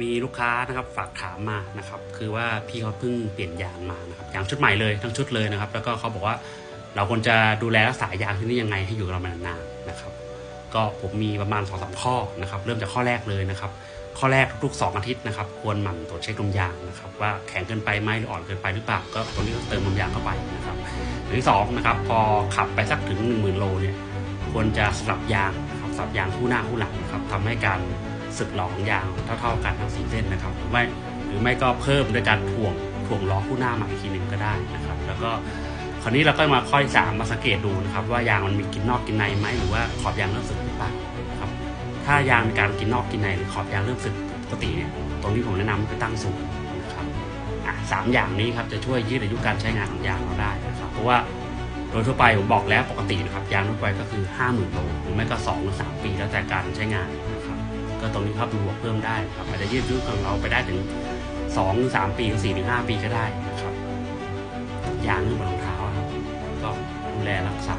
มีลูกค้านะครับฝากถามมานะครับ คือว่าพี่เขาเพิ่งเปลี่ยนยางมานะครับยางชุดใหม่เลยทั้งชุดเลยนะครับ แล้วก็เขาบอกว่าเราควรจะดูแลรักษายางที่นี่ยังไงให้อยู่กับเรานานๆนะครับ ก็ผมมีประมาณสองสามข้อนะครับ เริ่มจากข้อแรกเลยนะครับ ข้อแรกทุกๆ 2 อาทิตย์นะครับ ควรหมั่นตรวจเช็คลมยางนะครับ ว่าแข็งเกินไปไหมหรืออ่อนเกินไปหรือเปล่าก็ตรงนี้ก็เติมลมยางเข้าไปนะครับอย่างที่สองนะครับพอขับไปสักถึง 1 0,000โลเนี่ยควรจะสลับยางนะครับสลับยางคู่หน้าคู่หลังนะครับทำให้การ สึกหลอของยางเท่า ๆกันทั้งสี่เส้นนะครับ หรือไม่หรือไม่ก็เพิ่มด้วยการถ่วงถ่วงล้อคู่หน้าม่อีกทีหนึ่งก็ได้นะครับ แล้วก็คราวนี้เราก็มาข้อที่สามมาสังเกตดูนะครับ ว่ายางมันมีกินนอกกินในไหมหรือว่าขอบยางเริ่มสึกหรือเปล่านะครับ ถ้ายางมีการกินนอกกินในหรือขอบยางเริ่มสึกปกติเนี่ยตรงนี้ผมแนะนำให้ไปตั้งศูนย์นะครับอะสามอย่างนี้ครับจะช่วยยืดอายุการใช้งานของยางเราได้นะครับ เพราะว่าโดยทั่วไปผมบอกแล้วปกตินะครับยางทั่วไปก็คือ 5 0,000โลหรือไม่ก็2หรือ3ปีแล้วแต่การใช้งานนะครับ ก็ตรงนี้ครับบวกเพิ่มได้ครับอาจจะยืดอายุของเราไปได้ถึง2หรือ3ปีหรือ4ถึง5ปีก็ได้นะครับยางเหมืองรองเท้าครับก็ดูแลรักษา